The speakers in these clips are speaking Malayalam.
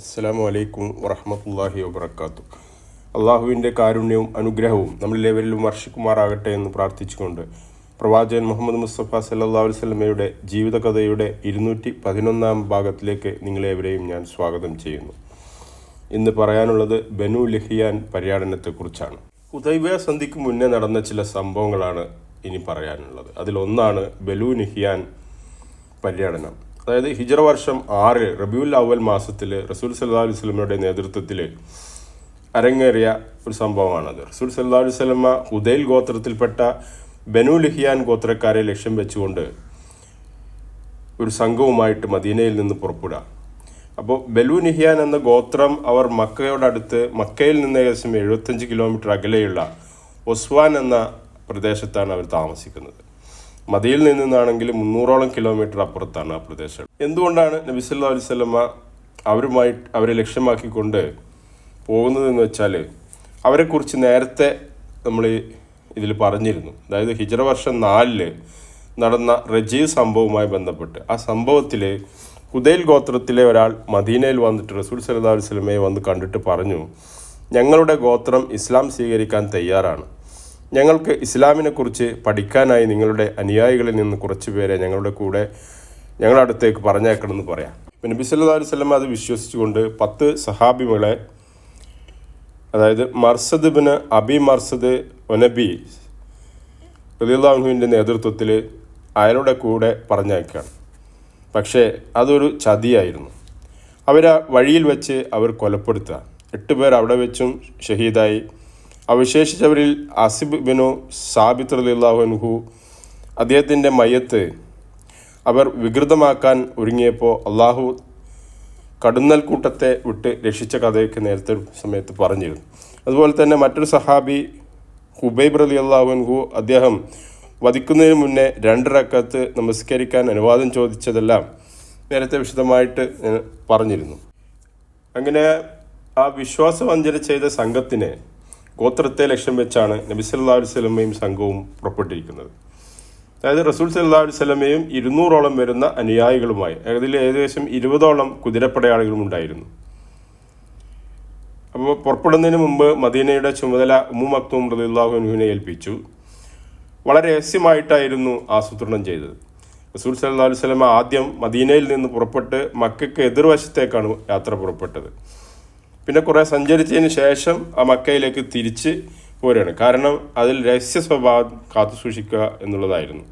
അസ്സലാമു അലൈക്കും വറഹമത്തല്ലാഹി വബർക്കാത്തു അള്ളാഹുവിന്റെ കാരുണ്യവും അനുഗ്രഹവും നമ്മളിലേവരിലും വർഷിക്കുമാറാകട്ടെ എന്ന് പ്രാർത്ഥിച്ചുകൊണ്ട് പ്രവാചകൻ മുഹമ്മദ് മുസ്തഫ സല്ലാ വസ്ലമയുടെ ജീവിതകഥയുടെ ഇരുന്നൂറ്റി പതിനൊന്നാം ഭാഗത്തിലേക്ക് നിങ്ങളെവരെയും ഞാൻ സ്വാഗതം ചെയ്യുന്നു. ഇന്ന് പറയാനുള്ളത് ബനു ലഹിയാൻ പര്യടനത്തെക്കുറിച്ചാണ്. ഉദൈവ സന്ധിക്ക് മുന്നേ നടന്ന ചില സംഭവങ്ങളാണ് ഇനി പറയാനുള്ളത്. അതിലൊന്നാണ് ബലു നിഹിയാൻ പര്യടനം. അതായത് ഹിജറ വർഷം ആറ് റബിയുൽ അവൽ മാസത്തിൽ റസൂൽ സല്ലാ അലൈഹി സ്വലമയുടെ നേതൃത്വത്തിൽ അരങ്ങേറിയ ഒരു സംഭവമാണത്. റസൂൽ സല്ലാ അലൈഹി സ്വലമ ഹുദൈൽ ഗോത്രത്തിൽപ്പെട്ട ബനു ലിഹിയാൻ ഗോത്രക്കാരെ ലക്ഷ്യം വെച്ചുകൊണ്ട് ഒരു സംഘവുമായിട്ട് മദീനയിൽ നിന്ന് പുറപ്പെടുക. അപ്പോൾ ബലു നിഹിയാൻ എന്ന ഗോത്രം അവർ മക്കയോടടുത്ത് മക്കയിൽ നിന്ന് ഏകദേശം എഴുപത്തഞ്ച് കിലോമീറ്റർ അകലെയുള്ള ഒസ്വാൻ എന്ന പ്രദേശത്താണ് അവർ താമസിക്കുന്നത്. മദയിൽ നിന്നാണെങ്കിൽ മുന്നൂറോളം കിലോമീറ്റർ അപ്പുറത്താണ് ആ പ്രദേശം. എന്തുകൊണ്ടാണ് നബി സല്ലാ അലൈഹി സ്വലമ അവരുമായി അവരെ ലക്ഷ്യമാക്കിക്കൊണ്ട് പോകുന്നതെന്ന് വെച്ചാൽ അവരെക്കുറിച്ച് നേരത്തെ നമ്മൾ ഇതിൽ പറഞ്ഞിരുന്നു. അതായത് ഹിജറ വർഷം നാലിൽ നടന്ന റജീവ് സംഭവവുമായി ബന്ധപ്പെട്ട്. ആ സംഭവത്തിൽ ഹുദൈൽ ഗോത്രത്തിലെ ഒരാൾ മദീനയിൽ വന്നിട്ട് റസൂൽ സല്ലാ അലൈഹി സ്വലമയെ വന്ന് കണ്ടിട്ട് പറഞ്ഞു ഞങ്ങളുടെ ഗോത്രം ഇസ്ലാം സ്വീകരിക്കാൻ തയ്യാറാണ്. ഞങ്ങൾക്ക് ഇസ്ലാമിനെക്കുറിച്ച് പഠിക്കാനായി നിങ്ങളുടെ അനുയായികളിൽ നിന്ന് കുറച്ച് പേരെ ഞങ്ങളുടെ കൂടെ ഞങ്ങളുടെ അടുത്തേക്ക് പറഞ്ഞേക്കണമെന്ന് പറയാം. പിന്നെ നബി സല്ലല്ലാഹു അലൈഹി വസല്ലം അത് വിശ്വസിച്ചുകൊണ്ട് പത്ത് സഹാബികളെ അതായത് മർസദ് ബിന് അബി മർസദ് ഒനബി റലിയുള്ളാഹുവിന്റെ നേതൃത്വത്തിൽ അയാളുടെ കൂടെ പറഞ്ഞയക്കുകയാണ് പക്ഷേ അതൊരു ചതിയായിരുന്നു. അവരെ വഴിയിൽ വെച്ച് അവർ കൊലപ്പെടുത്തുക. എട്ട് പേർ അവിടെ വെച്ചും ഷഹീദായി. അവശേഷിച്ചവരിൽ അസിബ് ബിനു സാബിത്ത് റലിള്ളാഹുൻഹു അദ്ദേഹത്തിന്റെ മയ്യത്ത് അവർ വികൃതമാക്കാൻ ഒരുങ്ങിയപ്പോൾ അള്ളാഹു കടുന്നൽ കൂട്ടത്തെ വിട്ട് രക്ഷിച്ച കഥയൊക്കെ നേരത്തെ സമയത്ത് പറഞ്ഞിരുന്നു. അതുപോലെ തന്നെ മറ്റൊരു സഹാബി ഹുബൈബ് റലി അള്ളാഹുൻഹു അദ്ദേഹം വധിക്കുന്നതിന് മുന്നേ രണ്ടിറക്കത്ത് നമസ്കരിക്കാൻ അനുവാദം ചോദിച്ചതെല്ലാം നേരത്തെ വിശദമായിട്ട് പറഞ്ഞിരുന്നു. അങ്ങനെ ആ വിശ്വാസവഞ്ചന ചെയ്ത സംഘത്തിനെ ഗോത്രത്തെ ലക്ഷ്യം വെച്ചാണ് നബി സല്ലാ അലൈഹി സ്വലമയും സംഘവും പുറപ്പെട്ടിരിക്കുന്നത്. അതായത് റസൂൽ സല്ലാ അലൈഹി സ്വലമയും ഇരുന്നൂറോളം വരുന്ന അനുയായികളുമായി അതിൽ ഏകദേശം ഇരുപതോളം കുതിരപ്പടയാളികളും ഉണ്ടായിരുന്നു. അപ്പോൾ പുറപ്പെടുന്നതിന് മുമ്പ് മദീനയുടെ ചുമതല ഉമ്മു മക്തൂം റദിള്ളാഹുനുവിനെ ഏൽപ്പിച്ചു. വളരെ രഹസ്യമായിട്ടായിരുന്നു ആസൂത്രണം ചെയ്തത്. റസൂൽ സല്ലാ അലൈഹി സ്വലമ ആദ്യം മദീനയിൽ നിന്ന് പുറപ്പെട്ട് മക്കയ്ക്ക് എതിർവശത്തേക്കാണ് യാത്ര പുറപ്പെട്ടത്. പിന്നെ കുറേ സഞ്ചരിച്ചതിന് ശേഷം ആ മക്കയിലേക്ക് തിരിച്ച് പോരുകയാണ്. കാരണം അതിൽ രഹസ്യ സ്വഭാവം കാത്തു സൂക്ഷിക്കുക എന്നുള്ളതായിരുന്നു.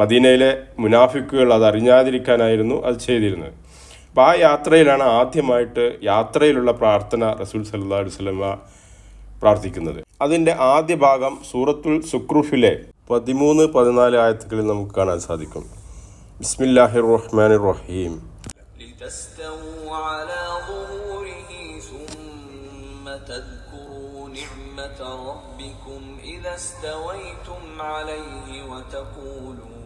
മദീനയിലെ മുനാഫിക്കുകൾ അത് അറിഞ്ഞാതിരിക്കാനായിരുന്നു അത് ചെയ്തിരുന്നത്. അപ്പോൾ ആ യാത്രയിലാണ് ആദ്യമായിട്ട് യാത്രയിലുള്ള പ്രാർത്ഥന റസൂൽ സല്ലാ വസ്ലമ പ്രാർത്ഥിക്കുന്നത്. അതിന്റെ ആദ്യ ഭാഗം സൂറത്തുൽ സുക്രൂഫിലെ പതിമൂന്ന് പതിനാല് ആയത്തുകളിൽ നമുക്ക് കാണാൻ സാധിക്കും. ബിസ്മില്ലാഹിർ റഹ്മാനിർ റഹീം. تذكروا نعمة ربكم إذا استويتم عليه وتقولوا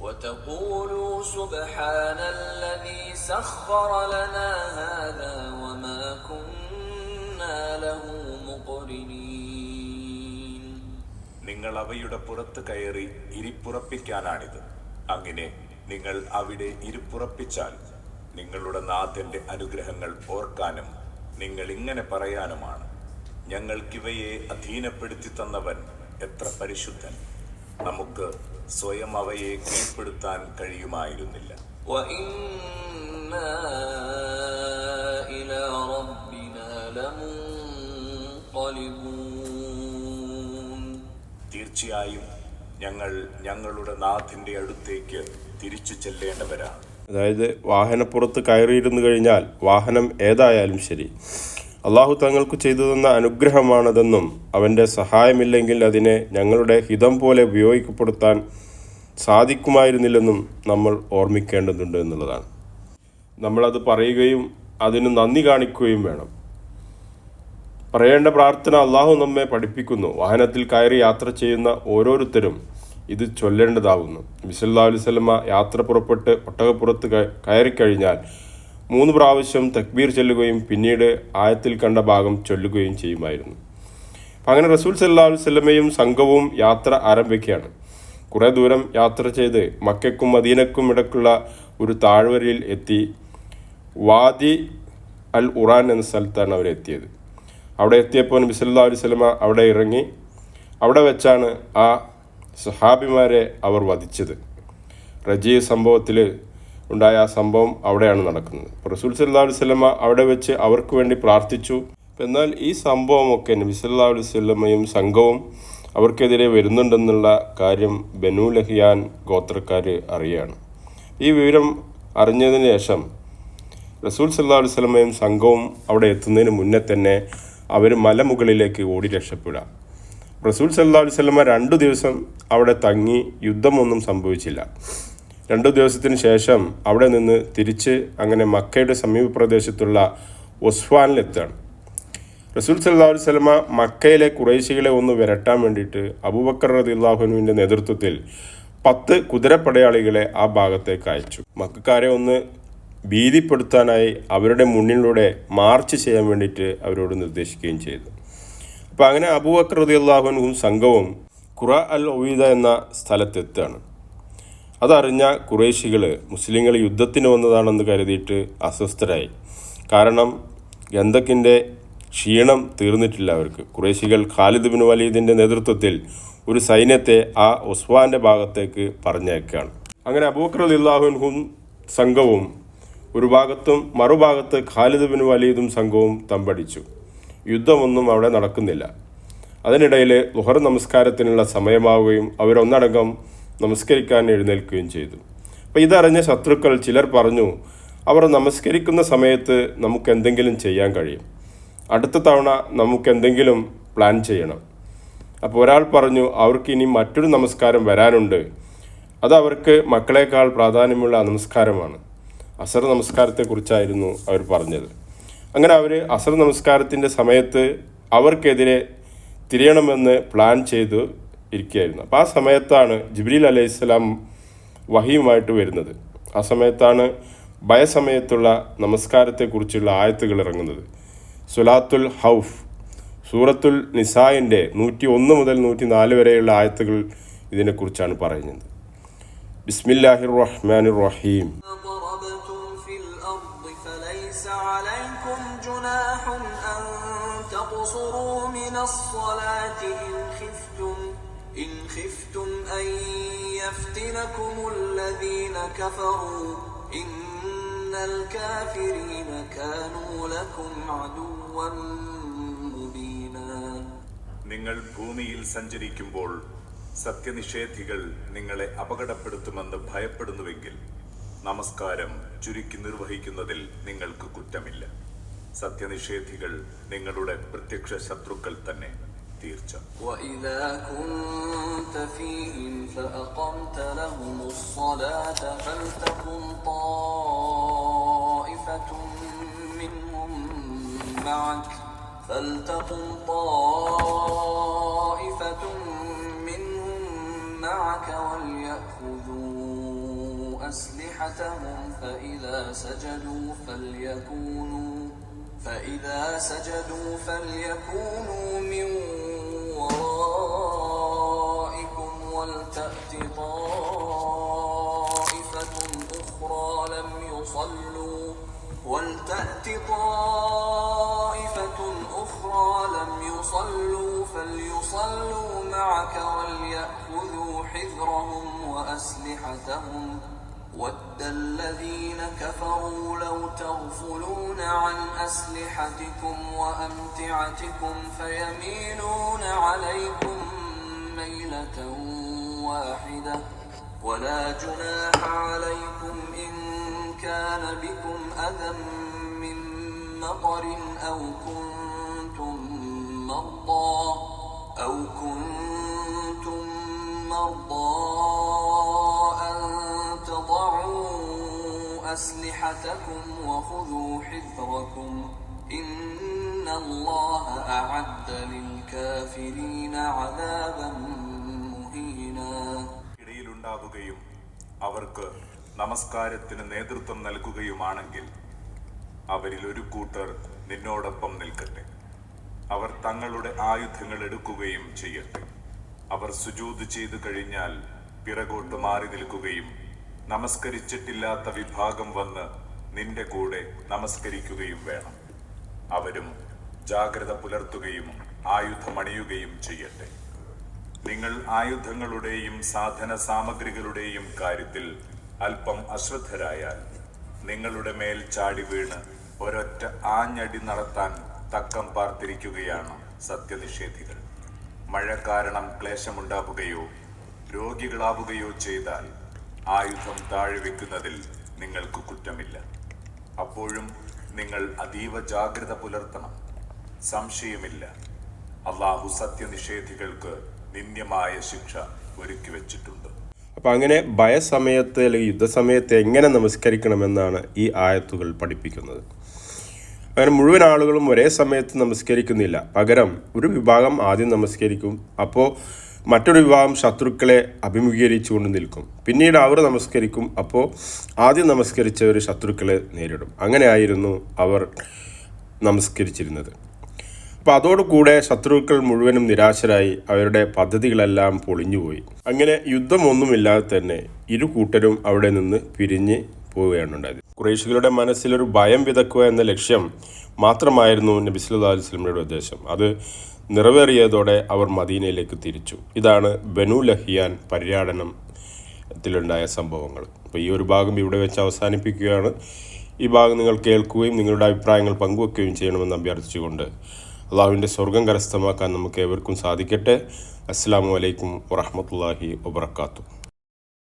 وتقولوا سبحان الذي سخر لنا هذا وما كنا له مقرنين നിങ്ങൾ അവയുടെ പുറത്ത് കയറി ഇരിപ്പുറപ്പിക്കാനാണിത് അങ്ങനെ നിങ്ങൾ അവിടെ ഇരിപ്പുറപ്പിച്ചാൽ നിങ്ങളുടെ നാഥന്റെ അനുഗ്രഹങ്ങൾ ഓർക്കാനും നിങ്ങൾ ഇങ്ങനെ പറയാനുമാണ്. ഞങ്ങൾക്കിവയെ അധീനപ്പെടുത്തി തന്നവൻ എത്ര പരിശുദ്ധൻ. നമുക്ക് സ്വയം അവയെ കീഴ്പ്പെടുത്താൻ കഴിയുമായിരുന്നില്ല. തീർച്ചയായും ഞങ്ങൾ ഞങ്ങളുടെ നാഥിന്റെ അടുത്തേക്ക് തിരിച്ചു ചെല്ലേണ്ടവരാണ്. അതായത് വാഹനപ്പുറത്ത് കയറിയിരുന്നു കഴിഞ്ഞാൽ വാഹനം ഏതായാലും ശരി. അള്ളാഹു തങ്ങൾക്ക് ചെയ്തു തന്ന അനുഗ്രഹമാണതെന്നും അവന്റെ സഹായമില്ലെങ്കിൽ അതിനെ ഞങ്ങളുടെ ഹിതം പോലെ ഉപയോഗിക്കപ്പെടുത്താൻ സാധിക്കുമായിരുന്നില്ലെന്നും നമ്മൾ ഓർമ്മിക്കേണ്ടതുണ്ട് എന്നുള്ളതാണ്. നമ്മളത് പറയുകയും അതിന് നന്ദി കാണിക്കുകയും വേണം. പറയേണ്ട പ്രാർത്ഥന അള്ളാഹു നമ്മെ പഠിപ്പിക്കുന്നു. വാഹനത്തിൽ കയറി യാത്ര ചെയ്യുന്ന ഓരോരുത്തരും ഇത് ചൊല്ലേണ്ടതാകുന്നു വിസല്ലാ അലുസല്ലമ്മ യാത്ര പുറപ്പെട്ട് ഒട്ടകപ്പുറത്ത് കയറിക്കഴിഞ്ഞാൽ മൂന്ന് പ്രാവശ്യം തക്ബീർ ചൊല്ലുകയും പിന്നീട് ആയത്തിൽ കണ്ട ഭാഗം ചൊല്ലുകയും ചെയ്യുമായിരുന്നു. അങ്ങനെ റസൂൽ സല്ലാ വല്ലമയും സംഘവും യാത്ര ആരംഭിക്കുകയാണ്. കുറേ ദൂരം യാത്ര ചെയ്ത് മക്കയ്ക്കും മദീനക്കും ഇടക്കുള്ള ഒരു താഴ്വരയിൽ എത്തി വാദി അൽ ഉറാൻ എന്ന സ്ഥലത്താണ് അവരെത്തിയത് അവിടെ എത്തിയപ്പോൾ നബി സല്ലല്ലാഹു അലൈഹി വസല്ലമ അവിടെ ഇറങ്ങി. അവിടെ വെച്ചാണ് ആ സഹാബിമാരെ അവർ വധിച്ചത്. റജി സംഭവത്തിൽ ഉണ്ടായ ആ സംഭവം അവിടെയാണ് നടക്കുന്നത്. റസൂൽ സല്ലാ അലൈഹി വസല്ലമ അവിടെ വെച്ച് അവർക്ക് വേണ്ടി പ്രാർത്ഥിച്ചു. എന്നാൽ ഈ സംഭവമൊക്കെ നബി സല്ലല്ലാഹു അലൈഹി വസല്ലമയും സംഘവും അവർക്കെതിരെ വരുന്നുണ്ടെന്നുള്ള കാര്യം ബനു ലഹിയാൻ ഗോത്രക്കാർ അറിയാണ്. ഈ വിവരം അറിഞ്ഞതിന് ശേഷം റസൂൽ സല്ലാ അലൈഹി വസല്ലമയും സംഘവും അവിടെ എത്തുന്നതിന് മുന്നേ തന്നെ അവർ മലമുകളിലേക്ക് ഓടി രക്ഷപ്പെടുക. റസൂൽ സല്ലാ അലൈഹി വസല്ലമ രണ്ടു ദിവസം അവിടെ തങ്ങി യുദ്ധമൊന്നും സംഭവിച്ചില്ല. രണ്ടു ദിവസത്തിന് ശേഷം അവിടെ നിന്ന് തിരിച്ച് അങ്ങനെ മക്കയുടെ സമീപ പ്രദേശത്തുള്ള ഒസ്വാനിലെത്താണ് റസൂൽ സല്ലാ അലൈഹി വസല്ലമ മക്കയിലെ കുറേശികളെ ഒന്ന് വിരട്ടാൻ വേണ്ടിയിട്ട് അബൂബക്കർ റളിയല്ലാഹുവിന്റെ നേതൃത്വത്തിൽ പത്ത് കുതിരപ്പടയാളികളെ ആ ഭാഗത്തേക്ക് അയച്ചു. മക്കാരെ ഒന്ന് ഭീതിപ്പെടുത്താനായി അവരുടെ മുന്നിലൂടെ മാർച്ച് ചെയ്യാൻ വേണ്ടിയിട്ട് അവരോട് നിർദ്ദേശിക്കുകയും ചെയ്തു. അപ്പോൾ അങ്ങനെ അബൂബക്കർ റതിയുള്ളാഹുനും സംഘവും ഖുറ അൽ ഒവീദ എന്ന സ്ഥലത്തെത്താണ് അതറിഞ്ഞ കുറേശികൾ മുസ്ലിങ്ങൾ യുദ്ധത്തിന് വന്നതാണെന്ന് കരുതിയിട്ട് അസ്വസ്ഥരായി. കാരണം ഗന്ധക്കിന്റെ ക്ഷീണം തീർന്നിട്ടില്ല അവർക്ക്. കുറേശികൾ ഖാലിദ് ബിൻ വലീദിന്റെ നേതൃത്വത്തിൽ ഒരു സൈന്യത്തെ ആ ഒസ്വാന്റെ ഭാഗത്തേക്ക് പറഞ്ഞേക്കാണ് അങ്ങനെ അബൂക്കർ അലിള്ളാഹുൻഹും സംഘവും ഒരു ഭാഗത്തും മറുഭാഗത്ത് ഖാലിദ് ബിൻ വലീദും സംഘവും തമ്പടിച്ചു. യുദ്ധമൊന്നും അവിടെ നടക്കുന്നില്ല. അതിനിടയിൽ ലുഹർ നമസ്കാരത്തിനുള്ള സമയമാവുകയും അവരൊന്നടങ്കം നമസ്കരിക്കാൻ എഴുന്നേൽക്കുകയും ചെയ്തു. അപ്പോൾ ഇതറിഞ്ഞ ശത്രുക്കൾ ചിലർ പറഞ്ഞു അവർ നമസ്കരിക്കുന്ന സമയത്ത് നമുക്ക് എന്തെങ്കിലും ചെയ്യാൻ കഴിയും. അടുത്ത തവണ നമുക്ക് എന്തെങ്കിലും പ്ലാൻ ചെയ്യണം. അപ്പോൾ ഒരാൾ പറഞ്ഞു അവർക്ക് ഇനി മറ്റൊരു നമസ്കാരം വരാനുണ്ട്. അത് അവർക്ക് മക്കളെക്കാൾ പ്രാധാന്യമുള്ള നമസ്കാരമാണ്. അസർ നമസ്കാരത്തെക്കുറിച്ചായിരുന്നു അവർ പറഞ്ഞത്. അങ്ങനെ അവർ അസർ നമസ്കാരത്തിന്റെ സമയത്ത് അവർക്കെതിരെ തിരിയണമെന്ന് പ്ലാൻ ചെയ്തു ഇരിക്കുകയായിരുന്നു. അപ്പോൾ ആ സമയത്താണ് ജിബ്രീൽ അലൈഹി സ്വലാം വഹിയുമായിട്ട് വരുന്നത്. ആ സമയത്താണ് ഭയസമയത്തുള്ള നമസ്കാരത്തെക്കുറിച്ചുള്ള ആയത്തുകൾ ഇറങ്ങുന്നത്. സുലാത്തുൽ ഹൗഫ് സൂറത്തുൽ നിസായിന്റെ നൂറ്റി ഒന്ന് മുതൽ നൂറ്റി നാല് വരെയുള്ള ആയത്തുകൾ ഇതിനെക്കുറിച്ചാണ് പറയുന്നത്. ബിസ്മില്ലാഹിർ റഹ്മാനിർ റഹീം. الصلاة إن خفتم إن خفتم أن يفتنكم الذين كفروا إن الكافرين كانوا لكم عدوا مبينا നിങ്ങൾ ഭൂമിയിൽ സഞ്ചരിക്കുമ്പോൾ സത്യനിഷേധികൾ നിങ്ങളെ അപകടപ്പെടുത്തുമെന്ന് ഭയപ്പെടുന്നുവെങ്കിൽ നമസ്കാരം ചുരുക്കി നിർവഹിക്കുന്നതിൽ നിങ്ങൾക്ക് കുറ്റമില്ല സത്യനിഷേധികൾ നിങ്ങളുടെ പ്രത്യക്ഷ ശത്രുക്കൾ തന്നെ തീർച്ച وإذا كنت فيهم فأقمت لهم الصلاة فلتقم طائفة منهم معك فلتقم طائفة منهم معك وليأخذوا أسلحتهم فإذا سجدوا فليكونوا فإذا سجدوا فليكونوا من ورائكم ولتأت طائفة أخرى لم يصلوا ولتأت طائفة أخرى لم يصلوا فليصلوا معك وليأخذوا حذرهم وأسلحتهم. الذين كفروا لو تغفلون عن أسلحتكم وأمتعتكم فيميلون عليكم ميلة واحدة. ولا جناح عليكم إن كان بكم أذى من مطر أو كنتم مرضى أو كنتم مرضى. أسلحتكم وخذوا حذركم إن الله أعد للكافرين عذابا مهينا ഇടയിലുണ്ടാവുകയും അവർക്ക് നമസ്കാരത്തിന് നേതൃത്വം നൽകുകയുമാണെങ്കിൽ അവരിൽ ഒരു കൂട്ടർ നിന്നോടൊപ്പം നിൽക്കട്ടെ അവർ തങ്ങളുടെ ആയുധങ്ങൾ എടുക്കുകയും ചെയ്യട്ടെ അവർ സുജൂത് ചെയ്തു കഴിഞ്ഞാൽ പിറകോട്ട് മാറി നിൽക്കുകയും നമസ്കരിച്ചിട്ടില്ലാത്ത വിഭാഗം വന്ന് നിന്റെ കൂടെ നമസ്കരിക്കുകയും വേണം. അവരും ജാഗ്രത പുലർത്തുകയും ആയുധമണിയുകയും ചെയ്യട്ടെ. നിങ്ങൾ ആയുധങ്ങളുടെയും സാധന സാമഗ്രികളുടെയും കാര്യത്തിൽ അല്പം അശ്രദ്ധരായാൽ നിങ്ങളുടെ മേൽ ചാടി വീണ് ഒരൊറ്റ ആഞ്ഞടി നടത്താൻ തക്കം പാർത്തിരിക്കുകയാണ് സത്യനിഷേധികൾ. മഴ കാരണം ക്ലേശമുണ്ടാവുകയോ രോഗികളാവുകയോ ചെയ്താൽ ആയുധം താഴെ വെക്കുന്നതിൽ നിങ്ങൾക്ക് കുറ്റമില്ല. അപ്പോഴും നിങ്ങൾ അതീവ ജാഗ്രത പുലർത്തണം. സംശയമില്ല. അള്ളാഹു സത്യനിഷേധികൾക്ക് നിന്ദ്യമായ ശിക്ഷ ഒരുക്കി വെച്ചിട്ടുണ്ട്. അപ്പം അങ്ങനെ ഭയസമയത്ത് അല്ലെങ്കിൽ യുദ്ധസമയത്ത് എങ്ങനെ നമസ്കരിക്കണമെന്നാണ് ഈ ആയത്തുകൾ പഠിപ്പിക്കുന്നത്. അങ്ങനെ മുഴുവൻ ആളുകളും ഒരേ സമയത്ത് നമസ്കരിക്കുന്നില്ല. പകരം ഒരു വിഭാഗം ആദ്യം നമസ്കരിക്കും. അപ്പോൾ മറ്റൊരു വിഭാഗം ശത്രുക്കളെ അഭിമുഖീകരിച്ചുകൊണ്ട് നിൽക്കും. പിന്നീട് അവർ നമസ്കരിക്കും. അപ്പോൾ ആദ്യം നമസ്കരിച്ചവർ ശത്രുക്കളെ നേരിടും. അങ്ങനെയായിരുന്നു അവർ നമസ്കരിച്ചിരുന്നത്. അപ്പോൾ അതോടുകൂടെ ശത്രുക്കൾ മുഴുവനും നിരാശരായി. അവരുടെ പദ്ധതികളെല്ലാം പൊളിഞ്ഞുപോയി. അങ്ങനെ യുദ്ധമൊന്നുമില്ലാതെ തന്നെ ഇരു കൂട്ടരും അവിടെ നിന്ന് പിരിഞ്ഞ് പോവുകയാണ് ഉണ്ടായത്. കുറേശികളുടെ മനസ്സിലൊരു ഭയം വിതക്കുക എന്ന ലക്ഷ്യം മാത്രമായിരുന്നു നബി അലുസ്ലമിയുടെ അലൈഹി ഉദ്ദേശം. അത് നിറവേറിയതോടെ അവർ മദീനയിലേക്ക് തിരിച്ചു. ഇതാണ് ബനു ലഹിയാൻ പര്യടനത്തിലുണ്ടായ സംഭവങ്ങൾ. അപ്പോൾ ഈ ഒരു ഭാഗം ഇവിടെ വെച്ച് അവസാനിപ്പിക്കുകയാണ്. ഈ ഭാഗം നിങ്ങൾ കേൾക്കുകയും നിങ്ങളുടെ അഭിപ്രായങ്ങൾ പങ്കുവെക്കുകയും ചെയ്യണമെന്ന് അഭ്യർത്ഥിച്ചുകൊണ്ട് അള്ളാഹുവിന്റെ സ്വർഗം കരസ്ഥമാക്കാൻ നമുക്ക് ഏവർക്കും സാധിക്കട്ടെ. അസ്സാം വലൈക്കും വറഹമത്തല്ലാഹി വബർക്കാത്തു